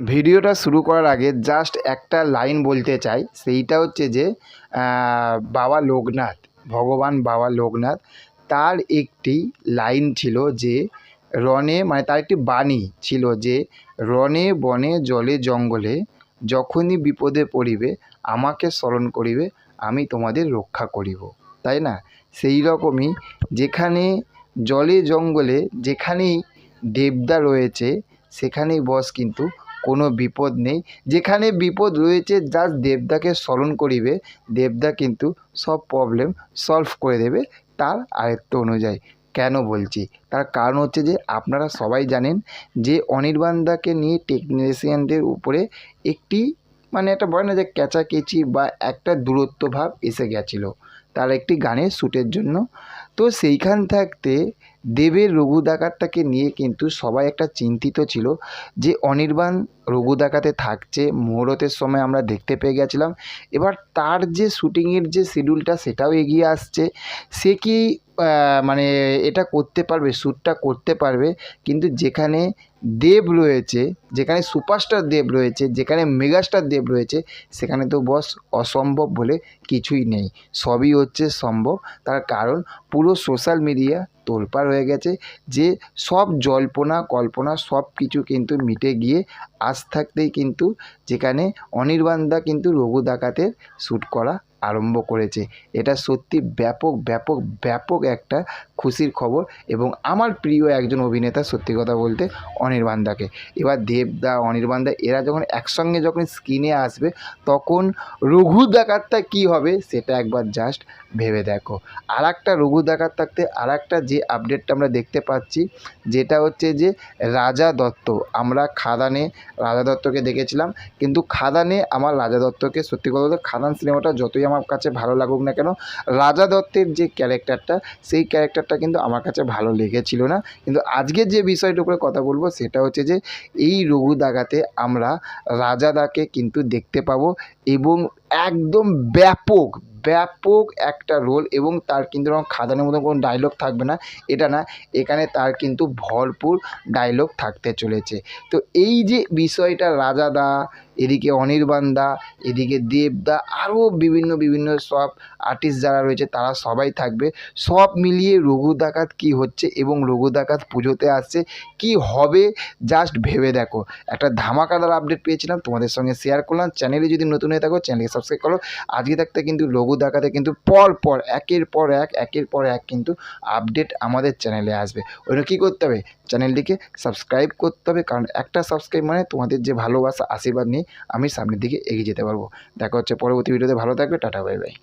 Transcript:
ভিডিওটা শুরু করার আগে জাস্ট একটা লাইন বলতে চাই। সেইটা হচ্ছে যে বাবা লোকনাথ, ভগবান বাবা লোকনাথ, তার একটি লাইন ছিল যে, রণে মানে তার একটি বাণী ছিল যে, রণে বনে জলে জঙ্গলে যখনই বিপদে পড়িবে, আমাকে স্মরণ করিবে, আমি তোমাদের রক্ষা করিব। তাই না? সেই রকমই যেখানে জলে জঙ্গলে যেখানেই দেবদা রয়েছে, সেখানেই বস কিন্তু কোনো বিপদ নেই। যেখানে বিপদ রয়েছে জাস্ট দেবদাকে স্মরণ করিবে। দেবদা কিন্তু সব প্রবলেম সলভ করে দেবে তার আয়ত্ত অনুযায়ী। কেন বলছি? তার কারণ হচ্ছে যে, আপনারা সবাই জানেন যে, অনির্বাণদাকে নিয়ে টেকনিশিয়ানদের উপরে একটি মানে একটা বলে না যে ক্যাচাকেচি বা একটা দূরত্ব ভাব এসে গেছিল। তার একটি গানের শ্যুটের জন্য। তো সেইখান থাকতে দেবের রঘু ডাকাতটাকে নিয়ে কিন্তু সবাই একটা চিন্তিত ছিল যে অনির্বাণ রঘু ডাকাতে থাকছে, মুহূর্তের সময় আমরা দেখতে পেয়ে গেছিলাম। এবার তার যে শ্যুটিংয়ের যে শিডিউলটা সেটাও এগিয়ে আসছে। সে কি মানে এটা করতে পারবে, শ্যুটটা করতে পারবে, কিন্তু যেখানে দেব রয়েছে, যেখানে সুপারস্টার দেব রয়েছে, যেখানে মেগাস্টার দেব রয়েছে, সেখানে তো বস অসম্ভব বলে কিছুই নেই। সবই হচ্ছে সম্ভব। তার কারণ পুরো সোশ্যাল মিডিয়া তোলপাড় হয়ে গেছে যে সব জল্পনা কল্পনা সব কিছু কিন্তু মিটে গিয়ে আজ থাকতেই কিন্তু যেখানে অনির্বাণদা কিন্তু রঘু ডাকাতের শ্যুট করা আরম্ভ করেছে। এটা সত্যি ব্যাপক ব্যাপক ব্যাপক একটা খুশির খবর এবং আমার প্রিয় একজন অভিনেতা সত্যি কথা বলতে অনির্বাণদাকে। এবার দেবদা, অনির্বাণদা এরা যখন একসঙ্গে যখন স্ক্রিনে আসবে তখন রঘু ডাকাতটা কী হবে সেটা একবার জাস্ট ভেবে দেখো। আর একটা রঘু ডাকাত থাকতে আর একটা যে আপডেটটা আমরা দেখতে পাচ্ছি, যেটা হচ্ছে যে রাজা দত্ত, আমরা খাদানে রাজা দত্তকে দেখেছিলাম। কিন্তু খাদানে আমার রাজা দত্তকে সত্যি কথা বলতে খাদান সিনেমাটা যতই আমার কাছে ভালো লাগুক না কেন, রাজা দত্তের যে ক্যারেক্টারটা সেই ক্যারেক্টারটা কিন্তু আমার কাছে ভালো লেগেছিল না। কিন্তু আজকে যে বিষয়টার উপরে কথা বলব, সেটা হচ্ছে যে, এই রঘু দাগাতে আমরা রাজাদাকে কিন্তু দেখতে পাবো এবং একদম ব্যাপক ব্যাপক একটা রোল এবং তার কিন্তু এরকম খাদানের মতো কোনো ডায়লগ থাকবে না, এটা না, এখানে তার কিন্তু ভরপুর ডায়লগ থাকতে চলেছে। তো এই যে বিষয়টা রাজাদা এদিকে অনির্বাণদা এদিকে দেবদা আরও বিভিন্ন বিভিন্ন সব আর্টিস্ট যারা রয়েছে, তারা সবাই থাকবে। সব মিলিয়ে রঘু ডাকাত কী হচ্ছে এবং রঘু ডাকাত পুজোতে আসছে, কি হবে জাস্ট ভেবে দেখো। একটা ধামাকাদার আপডেট পেয়েছিলাম, তোমাদের সঙ্গে শেয়ার করলাম। চ্যানেলে যদি নতুন হয়ে থাকো চ্যানেলকে সাবস্ক্রাইব করো। আজকে থাকতে কিন্তু লঘু ডাকাতে কিন্তু পর পর, একের পর এক, একের পর এক কিন্তু আপডেট আমাদের চ্যানেলে আসবে। ওইটা কী করতে হবে? চ্যানেলটিকে সাবস্ক্রাইব করতে হবে, কারণ একটা সাবস্ক্রাইব মানে তোমাদের যে ভালোবাসা, আশীর্বাদ নিয়ে আমি সামনের দিকে এগিয়ে যেতে পারব। দেখা হচ্ছে পরবর্তী ভিডিওতে ভালো থাকবে, টাটা বাই বাই